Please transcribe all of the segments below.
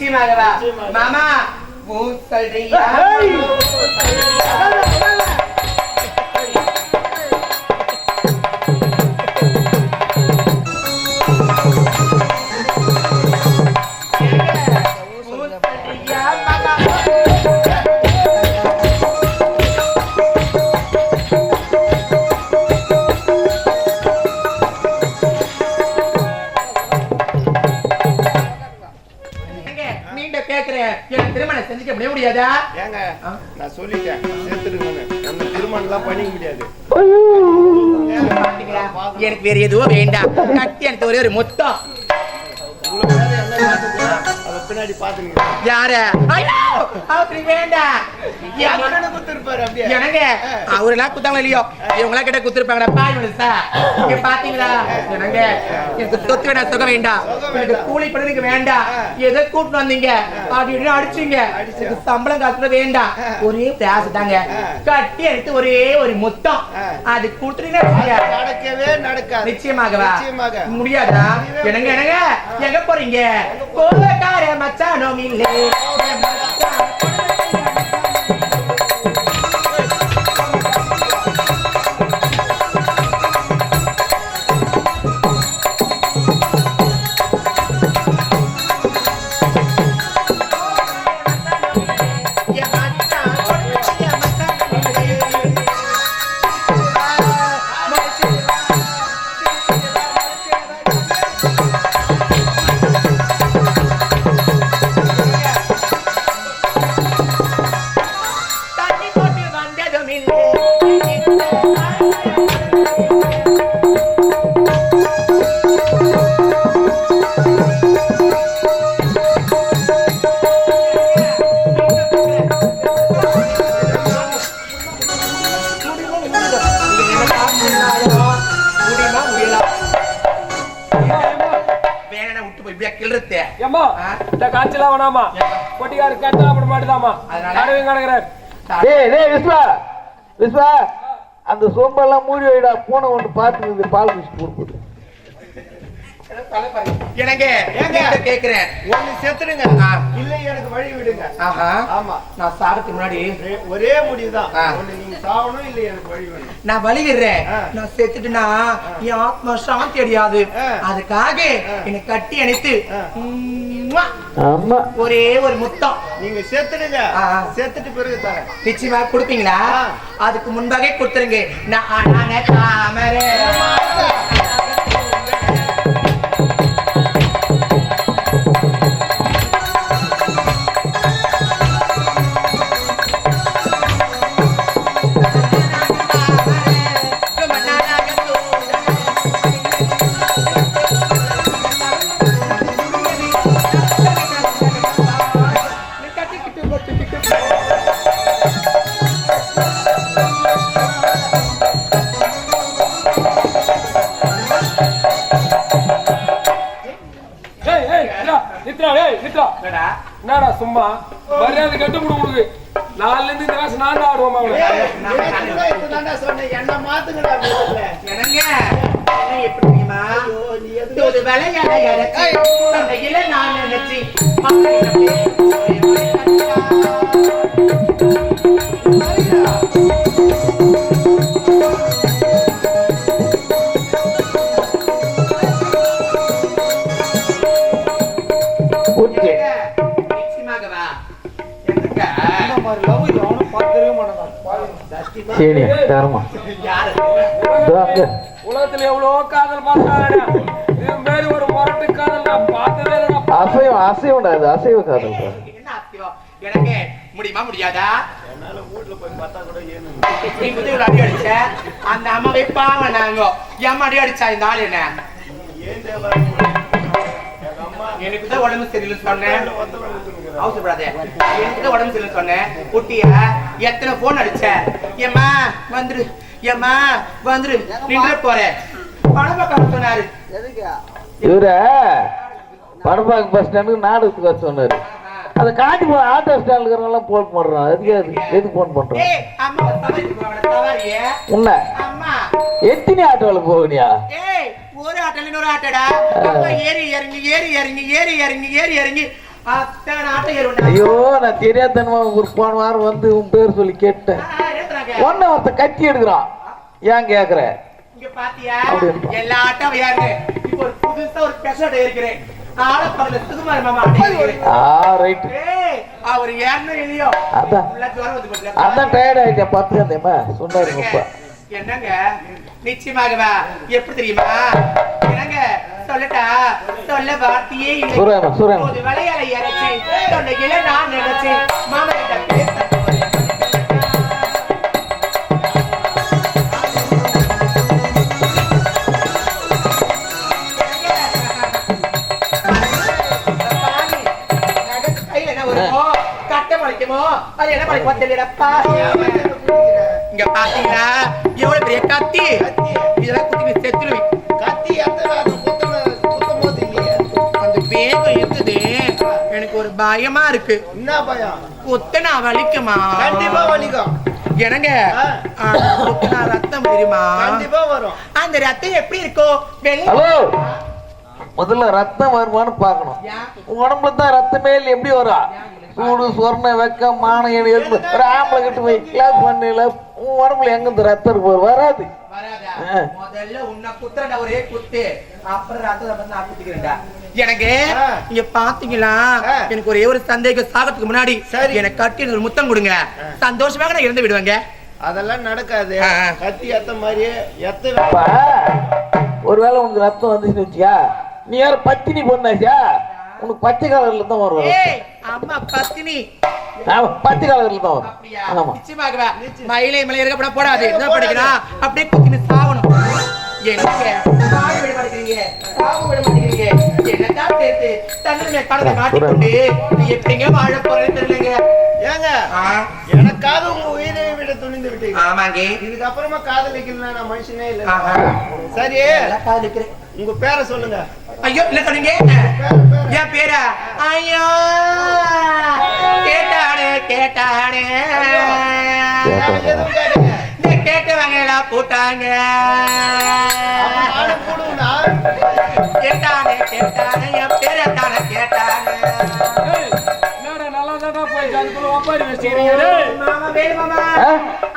நிச்சயமாகவா? நிச்சயமாக. மாமா பூ சொல்றியா முடிய முடியாதா? ஏங்க? நான் சொல்லிட்டேன். சேர்த்துருங்க நம்ம திருமணம் எல்லாம் பண்ணிக்க முடியாது? எனக்கு வேற எதுவும் வேண்டாம். கட்டி எனக்கு ஒரே ஒரு மொத்தம். பின்னாடி பாத்துங்க யார? ஐயோ! அப்படி வேண்டாம் குத்துருப்பாரு அப்படியே? எனக்கு? அவரெல்லாம் குத்தாங்களோ இல்லையோ? இவங்களா கிட்ட குத்துருப்பாங்கடா பாய் மனுஷா இங்க பாத்தீங்களா? எனக்கு? எனக்கு சொத்து வேண்டாம். சுகம் வேண்டாம். எனக்கு. கூலி பண்ணி எனக்கு வேண்டாம் எதை கூட்டிட்டு வந்தீங்க? அப்படி இப்படின்னு அடிச்சீங்க. எனக்கு சம்பளம் காசுல வேண்டாம். ஒரே ஆ. கட்டி எடுத்து ஒரே ஒரு மொத்தம். அது கொடுத்துட்டீங்கன்னா நடக்கவே நடக்காது. நிச்சயமாகவா? நிச்சயமாக. முடியாதா? என்னங்க என்னங்க எங்க போறீங்க? มาจ้าโนมินเล่แม่มาจ้า காய்ச்சலாம் வேணாமா? கொட்டிக்காரு கேட்டா அப்படி மாட்டுதாமா? கடவை கிடக்குறாரு டேய் டேய் விஸ்வா. விஸ்வா அந்த சோம்பெல்லாம் மூடி வைடா பூனை ஒன்று பார்த்துக்குது பால் குடிச்சு கொடுக்குது எனக்கு ஏங்க? ஏங்க கேக்குறேன். ஒண்ணு செத்துடுங்க. இல்லை எனக்கு வழி விடுங்க. ஆஹா. ஆமா. நான் சாகிறதுக்கு முன்னாடி. ஒரே- முடிவுதான். ஒண்ணு நீங்க சாவணும் இல்லை எனக்கு வழி வேணும் நான் வலிகிறேன். ஆ. நான் செத்துட்டுனா என் ஆத்மா சாந்தி அடையாது. அதுக்காக. என்னை கட்டி அணைத்து. ஒரே ஒரு முத்தம். நீங்க செத்துடுங்க. செத்துட்டு பிறகு தரேன். நிச்சயமா கொடுப்பீங்களா. அதுக்கு முன்பாக கொடுத்துருங்க. நான் நானே தாமரை. நித்ரா என்னடா? சும்மா? மரியாதை கட்டு முடு உனக்கு. நாலுல இருந்து இந்த காசு நான் ஆடுவோம் இப்பதான்டா சொன்னேன். என்ன மாத்துங்கடா. என்னங்க? என்ன எப்படி தெரியுமா ஐயோ, நீ எதுக்கு- தூது விளையாட சந்தையில நான் நினைச்சு சரி தரமா. உலகத்துல எவ்வளவோ காதல் இது மாதிரி ஒரு முரட்டு காதல் நான் பார்த்ததே இல்லைடா. அசைவம் அசைவம்டா இது அசைவ காதல். எனக்கு முடியுமா முடியாதா? என்னால வீட்டுல போய் பார்த்தா கூட ஒரு அடி அடிச்ச? அந்த அம்மாவை பாவம் நாங்க. அடி அடிச்சா இந்த ஆள் என்ன? ஏன் தேவை எனக்கு தான் உடம்பு சரியில்லைன்னு சொன்னேன். அவசரப்படாத எனக்கு தான் உடம்பு சரியில்லைன்னு சொன்னேன். குட்டிய எத்தனை போன் அடிச்ச? ஏம்மா வந்துரு. ஏம்மா வந்துரு. நின்று போறேன் பணம் பக்கம் சொன்னாரு. இவர படப்பாக்கம் பஸ் ஸ்டாண்டுக்கு நாடகத்துக்கு வர சொன்னாரு. அதை காட்டி போ ஆட்டோ ஸ்டாண்ட்ல இருக்கிறவங்க போன் பண்றான் எதுக்கு அது எதுக்கு போன் பண்றான் உன்ன? அம்மா. எத்தனை ஆட்டோல போகணியா ஏய் ஒரு ஆட்டோல இன்னொரு ஆட்டோடா. அப்ப ஏறி இறங்கி ஏறி இறங்கி ஏறி இறங்கி ஏறி இறங்கி. ஐயோ நான் தெரியாதனமா ஒரு போன வாரம் வந்து உன் பேர் சொல்லி கேட்டேன். ஒன்ன ஒருத்த கத்தி எடுக்கிறான். ஏன் கேக்குற? எல்லா ஆட்டம் இப்போ ஒரு புதுசா ஒரு பெசோட இருக்கிறேன் ஆலப்படல சுகுமார் மாமா ஆ ரைட் அவர் ஏன்னு இல்லையோ அதான். அதான் டயர்ட் ஆயிட்டேன். பார்த்து அந்த சொன்னாரு என்னங்க? நிச்சயமாகவா? எப்படி தெரியுமா? என்னங்க? சொல்லட்டா? சொல்ல வார்த்தையே இல்லை. சூரியமா சூரியமா. ஒரு வளையலை இறைச்சி தொண்டையில நான் நினைச்சேன். மாமா கிட்ட பேச கட்ட முளைக்குமோ? அது என்ன முளைக்குமோ தெரியலப்பா. இங்க பாத்தீங்கன்னா எவ்வளவு பெரிய கத்தி? இதெல்லாம் குத்தி செத்துருவி. கத்தி அந்த வேகம் இருக்குது எனக்கு ஒரு பயமா இருக்கு. என்ன பயம்? குத்தனா வலிக்குமா? கண்டிப்பா வலிக்கும். எனங்க குத்துனா ரத்தம் கண்டிப்பா வரும். அந்த ரத்தம் எப்படி இருக்கும் ஹலோ! முதல்ல ரத்தம் வருமான்னு பார்க்கணும். உடம்புல தான் ரத்தமே இல்லை. எப்படி வரும்? சூடு சொர்ண வெக்கம் மானம் ஒரு ஆம்பளை கிட்ட போய் கிளாஸ் பண்ணல உன் உடம்புல எங்க இந்த ரத்தம் இருக்கு? வராது. முதல்ல உன்னை குத்துறடா ஒரே குத்து அப்புறம் ரத்தத்தை வந்து நான் குத்திக்கிறேன்டா எனக்கு. இங்க பாத்தீங்களா. எனக்கு ஒரே ஒரு சந்தேகம் சாகத்துக்கு முன்னாடி. எனக்கு கட்டி ஒரு முத்தம் கொடுங்க. சந்தோஷமாக நான் இருந்து விடுவேங்க அதெல்லாம் நடக்காது. கத்தி எத்த மாதிரி எத்த ஒருவேளை உனக்கு ரத்தம் வந்துச்சுன்னு வச்சியா நீ யார பத்தினி பொண்ணாச்சா உனக்கு பச்சை கலர்ல தான் வரும். ஏய் அம்மா பத்தினி. பச்சை கலர்ல தான் வரும். ஆமா. நிச்சயமாகவா? மயிலை மலை இருக்கப்பட போடாது. என்ன படிக்கிறான் அப்படியே குத்தின்னு சாவணும் எனக்காக உங்க உயிரை விட துணிந்து விட்டீங்க. ஆமாங்க. இதுக்கு அப்புறமா காதலிக்கலாம் நான் மனுஷனே இல்ல. சரி. காதலிக்கிறேன். உங்க பேரை சொல்லுங்க. ஐயோ என்ன சொன்னீங்க. என் பேரா ஐயோ கேட்டானே கேட்டானே எனக்கு எதுவும் கேட்டீங்க இந்த கேட்டவங்க எல்லாம் போட்டாங்க? கேட்டானே கேட்டானே என் பேரை தானே கேட்டானே?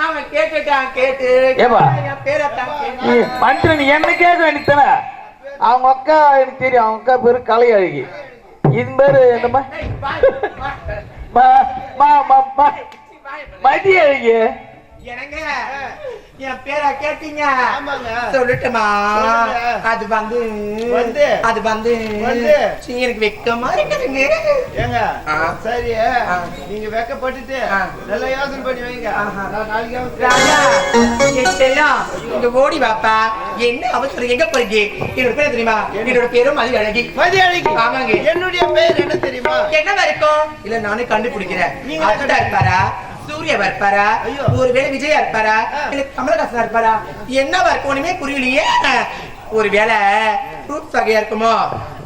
அவன் கேட்டுட்டான் கேட்டு? என் பேரை தான் மனுஷன் நீ என்ன கேட்க வேண்டியதானே அவங்க அக்கா எனக்கு தெரியும் அவங்க அக்கா பேரு கலை அழகி. இது பேரு என்னம்மா? மதி அழகி. என் பேரை கேட்டீங்க? ஆமாங்க. சொல்லட்டுமா. அது வந்து வந்து. அது வந்து எனக்கு வெக்கமா இருக்குதுங்க. ஏங்க. சரி. நீங்க வெக்கப்பட்டுட்டு. நல்லா யோசனை பண்ணி வைங்க. இங்க ஓடி வாப்பா. என்ன அவசரம்? எங்க போறீங்க? என்னோட பேர் தெரியுமா? என்னோட பேரும் மதி அழகி மதி அழகி ஆமாங்க. என்னுடைய பெயர் என்ன தெரியுமா? என்னவா இருக்கும் இல்ல நானே கண்டுபிடிக்கிறேன். அஜிதா இருப்பாரா? சூர்யாவா இருப்பாரா ஐயோ. ஒருவேளை விஜயா இருப்பாரா கமலஹாசனா இருப்பாரா என்னவா இருக்கும் ஒண்ணுமே புரியலையே. ஒருவேளை ஃப்ரூட்ஸ் வகையா இருக்குமோ?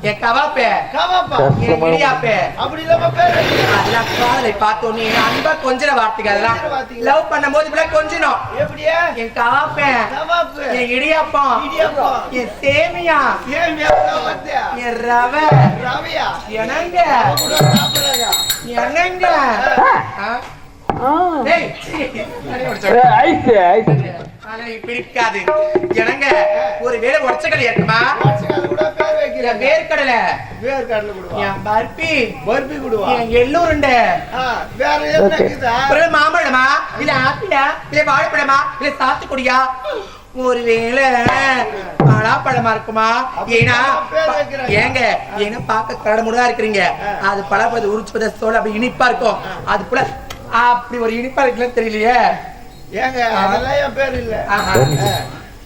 என் கவாப்பே. காவாப்பா? என் இடியாப்பே. அப்படி இல்லாம பேர் வைங்க. அதெல்லாம் காதலை பார்த்தோன்னே அன்பா கொஞ்சர வார்த்தைகள் அதெல்லாம். லவ் பண்ணும்போது இப்படி கொஞ்சணும் எப்படியா என் காவாப்பு. என் இடியாப்பம். இடியாப்பம். என் சேமியா? என் ரவை. ரவையா? என்னங்க என்னங்க ஐஸ் ஒரு வேளை உடச்சக்கடலை இருக்குமா வேர்க்கடலை. பர்பி. வேற மாம்பழமா? இல்ல ஆப்பிளா? இல்ல வாழைப்பழமா? இல்ல சாத்துக்குடியா? ஒருவேளை பலாப்பழமா இருக்குமா? ஏன்னா. ஏங்க ஏன்னா பார்க்க கரடுமுடா இருக்கிறீங்க. அது பழப்பது உரிச்சுவத சோழ அப்படி இனிப்பா இருக்கும். அது போல அப்படி ஒரு இனிப்பா இருக்குன்னு தெரியலையே. ஏங்க அதெல்லாம் என் பேர் இல்ல.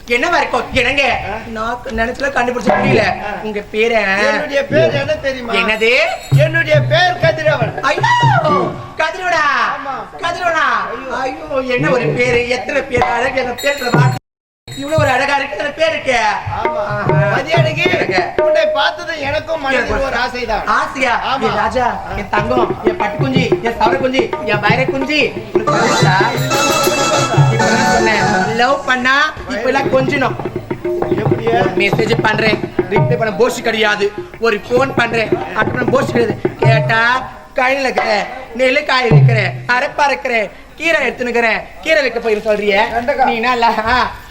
என்னவா இருக்கும் என்னங்க? நான் நினைச்சுல கண்டுபிடிச்ச முடியல. உங்க பேரை? என்னுடைய பேர் என்ன தெரியுமா? என்னது? என்னுடைய பேர் கதிரவன். ஐயோ! கதிரோடா ஆமா. கதிரோடா ஐயோ. என்ன ஒரு பேரு? எத்தனை பேர்? அழகு அந்த பேர்ல இவ்வளவு ஒரு அழகா இருக்கு. அந்த பேர் இருக்கு. மதியானிக்கு. உன்னை பார்த்தது எனக்கும் மனதில் ஒரு ஆசைதான். ஆசையா? ஆமா. ராஜா என் தங்கம் என் பட்டு குஞ்சி என் சவர குஞ்சி என் வைர குஞ்சி லவ் பண்ணா இப்ப எல்லாம் கொஞ்சணும் மெசேஜ் பண்றேன். ரிப்ளை பண்ண போஸ்ட் கிடையாது. ஒரு ஃபோன் பண்றேன். அப்புறம் போஸ்ட் கிடையாது. கேட்டா கையில இருக்கிற நெல்லு காய வைக்கிற அரைப்பா இருக்கிற கீரை எடுத்துனுக்கிறேன் கீரை வைக்க போயிரு சொல்றிய. நீ நல்லா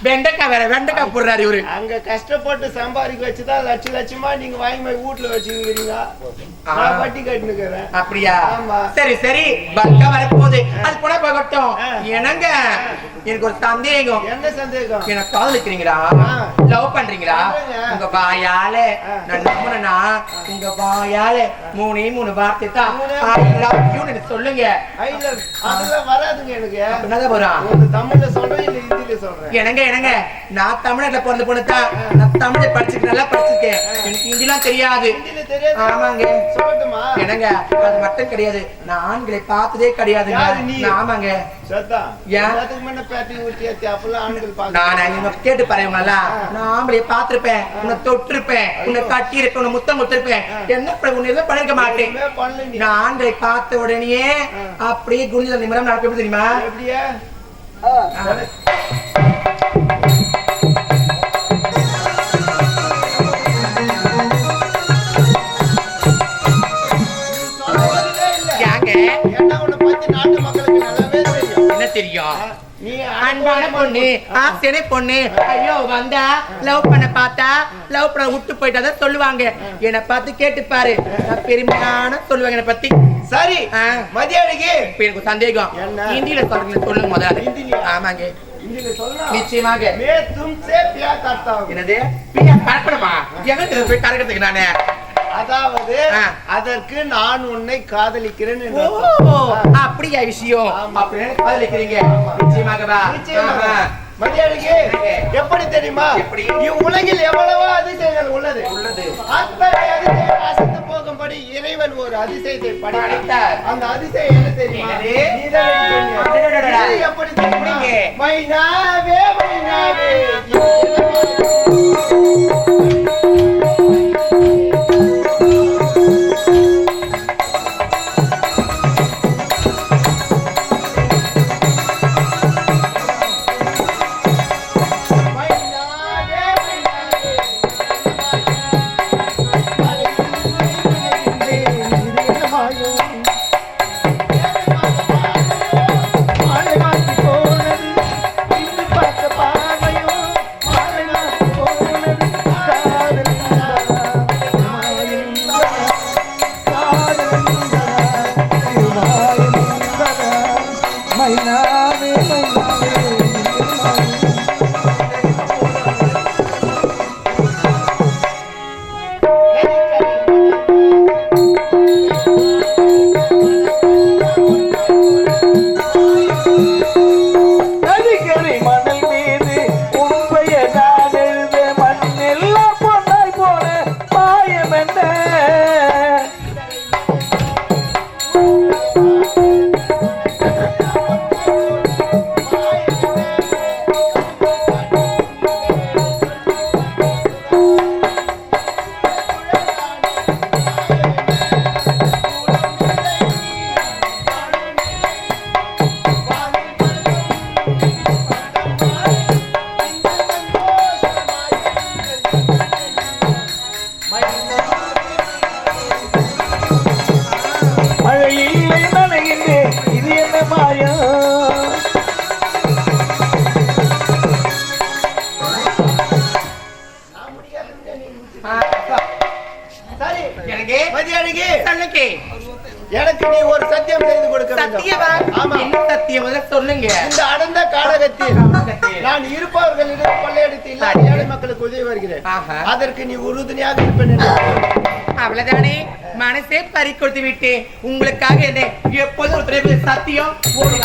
வெண்டைக்காய் வேற வெண்டைக்காய் போடுறாரு இவரு. அங்க கஷ்டப்பட்டு சம்பாதிக்க வச்சுதான் லட்ச லட்சமா நீங்க வாங்கி போய் வீட்டுல வச்சுக்கிறீங்க. நான் வட்டி கட்டினுக்கிறேன். அப்படியா. சரி சரி. பல்கா வரப்போகுது. அது கூட போகட்டும். ஆ. என்னங்க? எனக்கு ஒரு சந்தேகம். என்ன சந்தேகம்? என்ன காதலிக்கிறீங்களா. லவ் பண்றீங்களா? பண்றேங்க. உங்க வாயால. நான் நம்புனா உங்க வாயால மூணே மூணு வார்த்தை தான். you ன்னு சொல்லுங்க. ஐ லவ் அதெல்லாம் வராதுங்க எனக்கு. என்னதான் வரும்? தமிழ்ல சொல்றேன் இல்ல ஹிந்தில சொல்றேன்? என்னங்க என்னங்க? நான் தமிழ்நாட்டுல பிறந்த பொண்ணு தான். நான் தமிழை படிச்சிருக்கேன் நல்லா படிச்சிருக்கேன். எனக்கு ஹிந்திலாம் தெரியாது. ஆமாங்க. என்னங்க? அது மட்டும் கிடையாது. நான் ஆண்களை பார்த்ததே நீ? ஆமாங்க. கேட்டு பாருங்களா நான் ஆம்பளைய பார்த்திருப்பேன். உன்னை தொட்டிருப்பேன். உன்னை கட்டி இருப்பேன். உன்னை முத்தம் கொடுத்திருப்பேன். என்ன உன்னை எதுவும் பண்ணிருக்க மாட்டேன். நான் ஆண்களை பார்த்த உடனே அப்படியே குனிஞ்ச நிமிடம் நடக்க எப்படி தெரியுமா? அன்பான பொண்ணு. ஆசையான பொண்ணு. ஐயோ வந்தா லவ் பண்ண பார்த்தா லவ் பண்ண விட்டு போயிட்டா சொல்லுவாங்க. என்னை பார்த்து கேட்டு பாரு. பெருமையான சொல்லுவாங்க என்னை பத்தி. சரி. மதியானிக்கு. இப்ப எனக்கு சந்தேகம்? ஹிந்தியில சொல்றீங்க சொல்லுங்க முதல்ல? ஆமாங்க. நிச்சயமாக. பியா. என்னது? போய் கரெக்டதுக்கு நானு? அதாவது. அதற்கு நான் உன்னை காதலிக்கிறேன். அப்படியா விஷயம்? காதலிக்கிறீங்க. நிச்சயமாகவா? நிச்சயமாக. எப்படி தெரியுமா? இவ்வுலகில் எவ்வளவோ அதிசயங்கள் உள்ளது. உள்ளது. அசைத்து போகும்படி இறைவன் ஒரு அதிசயத்தை படைத்தார். அந்த அதிசயம் என்ன தெரியுமா? எப்படி தெரியுமா? மைனாவே மைனாவே. சொல்லுங்க எனக்கு நீ ஒரு சத்தியம் செய்து கொடுக்க சத்தியமா? ஆமா. என்ன சத்தியம்? சொல்லுங்க. இந்த அடர்ந்த காடகத்தில். நான் இருப்பவர்களிடம் கொள்ளையடித்து இல்லாத ஏழை மக்களுக்கு உதவி வருகிறேன். அதற்கு நீ உறுதுணையாக இருப்பேன் அவ்வளவுதானே? மனசே பறி கொடுத்து விட்டேன் உங்களுக்காக என்ன எப்போதும் சத்தியம் ஒரு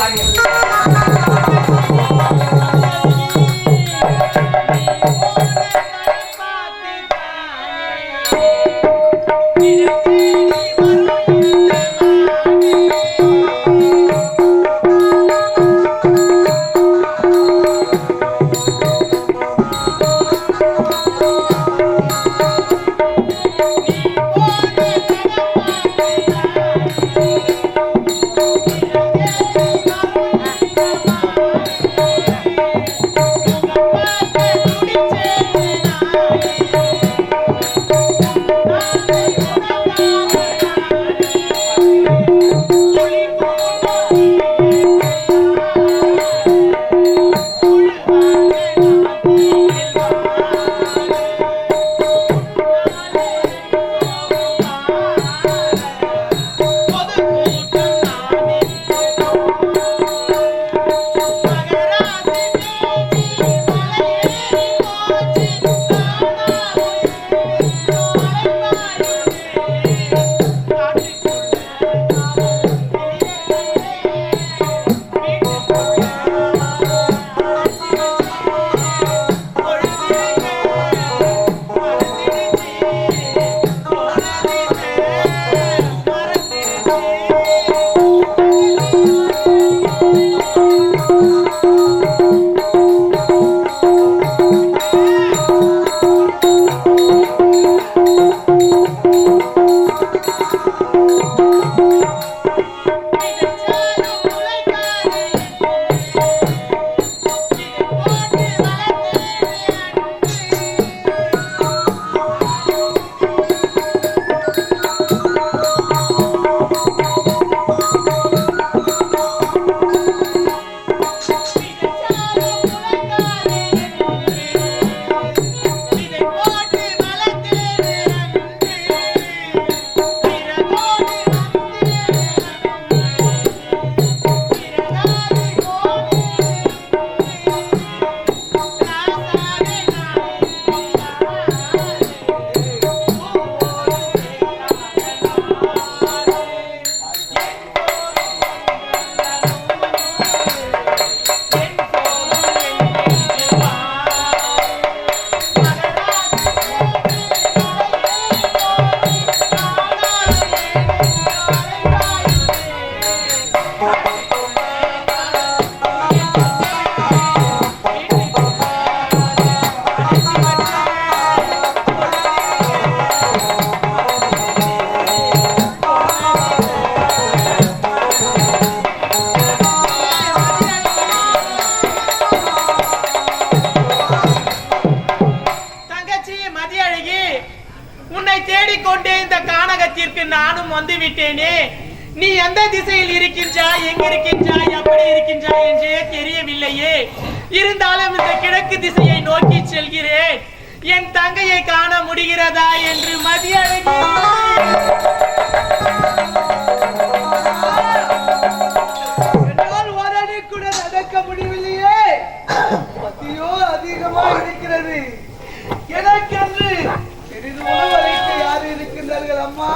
நீ எந்த திசையில் இருக்கின்றாய் எங்க இருக்கின்றாய் அப்படி இருக்கின்றாய் என்றே தெரியவில்லையே. இருந்தாலும் இந்த கிழக்கு திசையை நோக்கி செல்கிறேன். என் தங்கையை காண முடிகிறதா என்று மதியழகி என்னால் உடனே கூட நடக்க முடியவில்லையே. பத்தியோ அதிகமா இருக்கிறது. எனக்கென்று சிறிது உணவளிக்க யார் இருக்கின்றார்கள் அம்மா?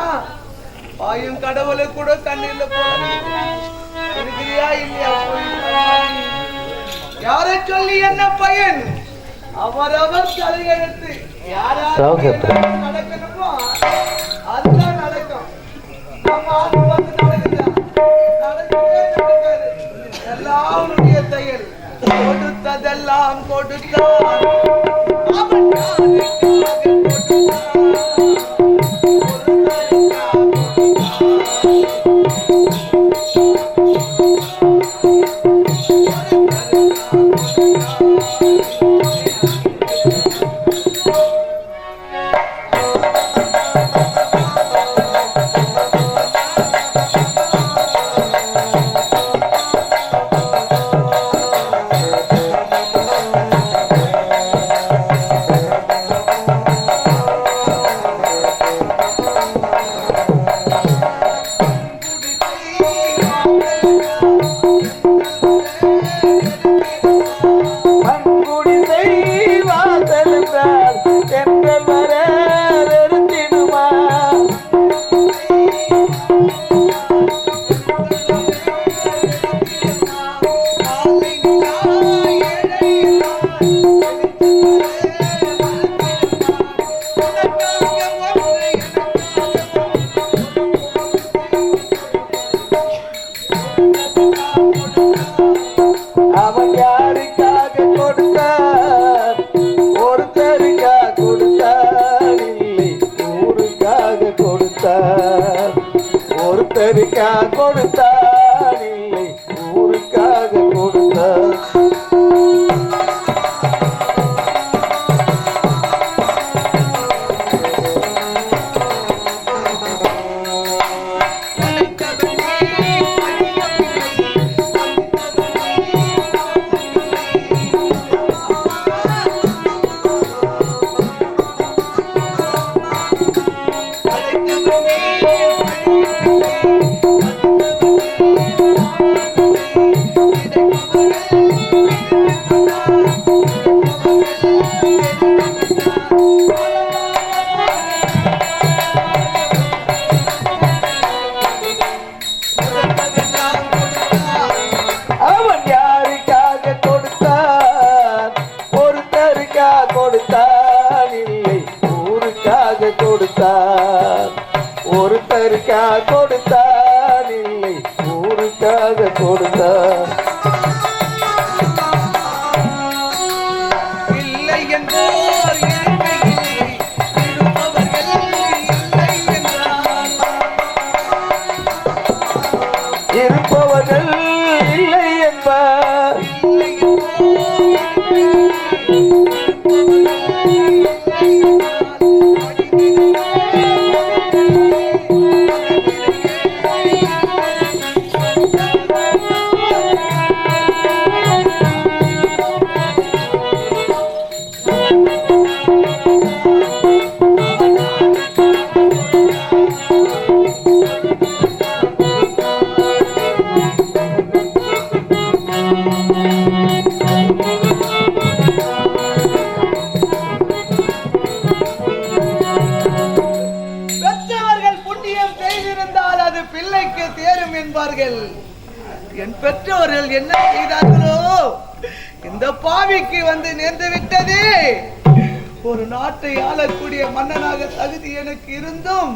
பாயும் கடவுளை கூட கண்ணீர்ல போல இருக்கிறியா இல்லையா யாரை சொல்லி என்ன பயன் அவரவர் தலையெழுத்து யார் யாருக்கு சௌக்கியத்தை. என்ன நடக்கணுமோ அதுதான் நடக்கும் நம்ம ஆசை பார்த்து நடக்குதா? நடக்கவே நடக்காது. எல்லாம். கொடுத்ததெல்லாம் கொடுத்தான். ஒருத்தருக்காக கொடுத்தான் அவன் இருப்பவர்கள் பிள்ளைக்கு தேரும் என்பார்கள். என் பெற்றோர்கள் என்ன செய்தார்களோ இந்த பாவிக்கு வந்து நேர்ந்து விட்டது. ஒரு நாட்டை ஆளக்கூடிய மன்னனாக தகுதி எனக்கு இருந்தும்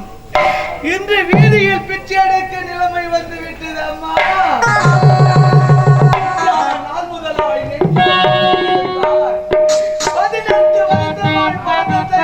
இன்று வீதியில் பிச்சை எடுக்க நிலைமை வந்து விட்டது அம்மா. நாள் முதலாய் பதினெட்டு வயது பாதத்தை